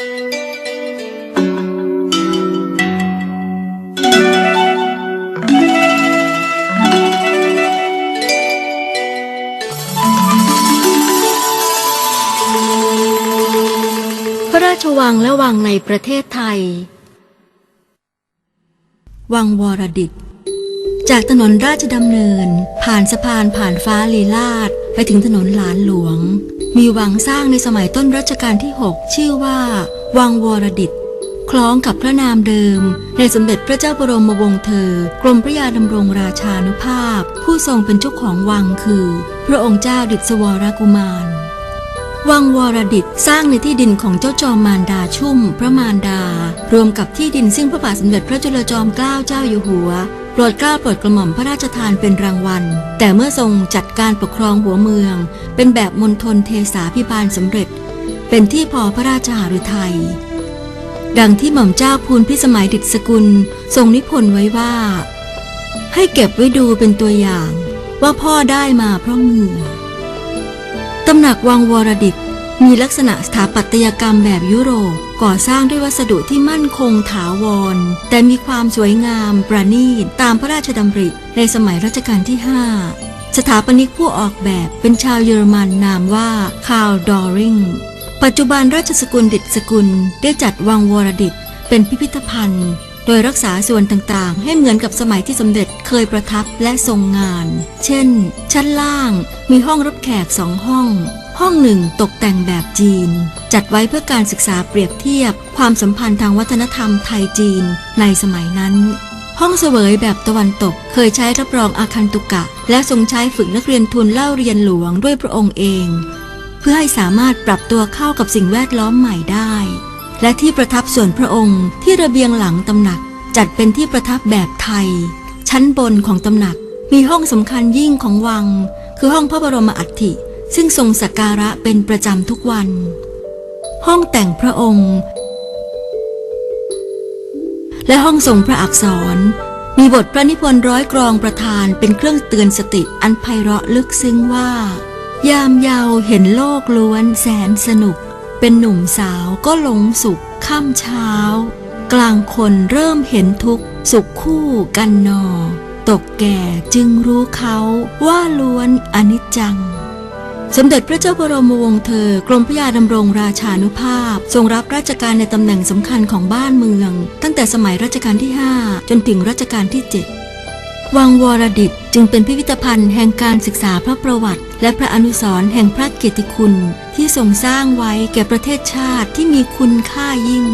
พระราชวังและวังในประเทศไทย วังวรดิต จากถนนราชดำเนิน ผ่านสะพานผ่านฟ้าลีลาด ไปถึงถนนหลานหลวง มีวังสร้างในสมัยต้นรัชกาลที่ 6 ชื่อว่า วังวรดิต คล้องกับพระนามเดิม ในสมเด็จพระเจ้าบรมวงศ์เธอ กรมพระยาดำรงราชานุภาพ ผู้ทรงเป็นเจ้าของวังคือ พระองค์เจ้าดิษวรกุมาร วังวรดิตสร้างในที่ดินของเจ้าจอมมารดาชุ่ม พระมารดา รวมกับที่ดินซึ่งพระบาทสมเด็จพระจุลจอมเกล้าเจ้าอยู่หัวโปรดเกล้าโปรดกระหม่อมพระราชทานเป็นรางวัล แต่เมื่อทรงจัดการปกครองหัวเมือง เป็นแบบมณฑลเทสาพิบาลสำเร็จ เป็นที่พอพระราชหฤทัยดังที่หม่อมเจ้าพูนพิสมัยดิษสกุลทรงนิพนธ์ไว้ว่า ให้เก็บไว้ดูเป็นตัวอย่าง ว่าพ่อได้มาเพราะเหงื่อ ตำหนักวังวรดิตมีลักษณะสถาปัตยกรรมแบบยุโรปก่อสร้างด้วยวัสดุที่มั่นคงถาวร แต่มีความสวยงามประณีตตามพระราชดำริในสมัยรัชกาลที่ 5 สถาปนิกผู้ออกแบบเป็นชาวเยอรมันนามว่าคาร์ลดอริง ปัจจุบันราชสกุลดิตสกุลได้จัดวังวรดิตเป็นพิพิธภัณฑ์ โดยรักษาส่วนต่างๆ ให้เหมือนกับสมัยที่สมเด็จเคยประทับและทรงงาน เช่น ชั้นล่างมีห้องรับแขกสองห้อง ห้องหนึ่งตกแต่งแบบจีน จัดไว้เพื่อการศึกษาเปรียบเทียบ ความสัมพันธ์ทางวัฒนธรรมไทยจีนในสมัยนั้น ห้องเสวยแบบตะวันตกเคยใช้รับรองอาคันตุกะ และทรงใช้ฝึกนักเรียนทุนเล่าเรียนหลวงด้วยพระองค์เอง เพื่อให้สามารถปรับตัวเข้ากับสิ่งแวดล้อมใหม่ได้ และที่ประทับส่วนพระองค์ที่ระเบียงหลังตำหนัก จัดเป็นที่ประทับแบบไทย ชั้นบนของตำหนัก มีห้องสำคัญยิ่งของวัง คือห้องพระบรมอัฐิ ซึ่งทรงสักการะเป็นประจำทุกวัน ห้องแต่งพระองค์ และห้องทรงพระอักษร มีบทพระนิพนธ์ร้อยกรองประธานเป็นเครื่องเตือนสติอันไพเราะลึกซึ้งว่า ยามเยาวเห็นโลกล้วนแสนสนุก เป็นหนุ่มสาวก็หลงสุขค่ำเช้า กลางคนเริ่มเห็นทุกข์สุขคู่กันนอ ตกแก่จึงรู้เขาว่าล้วนอนิจจัง สมเด็จพระเจ้าบรมวงศ์เธอกรมพระยาดำรงราชานุภาพ ทรงรับราชการในตำแหน่งสำคัญของบ้านเมือง ตั้งแต่สมัยรัชกาลที่ 5 จนถึงรัชกาลที่ 7 วังวรดิตจึงเป็นพิพิธภัณฑ์แห่งการศึกษาพระประวัติ และพระอนุสรณ์แห่งพระเกียรติคุณ ที่ทรงสร้างไว้แก่ประเทศชาติที่มีคุณค่ายิ่ง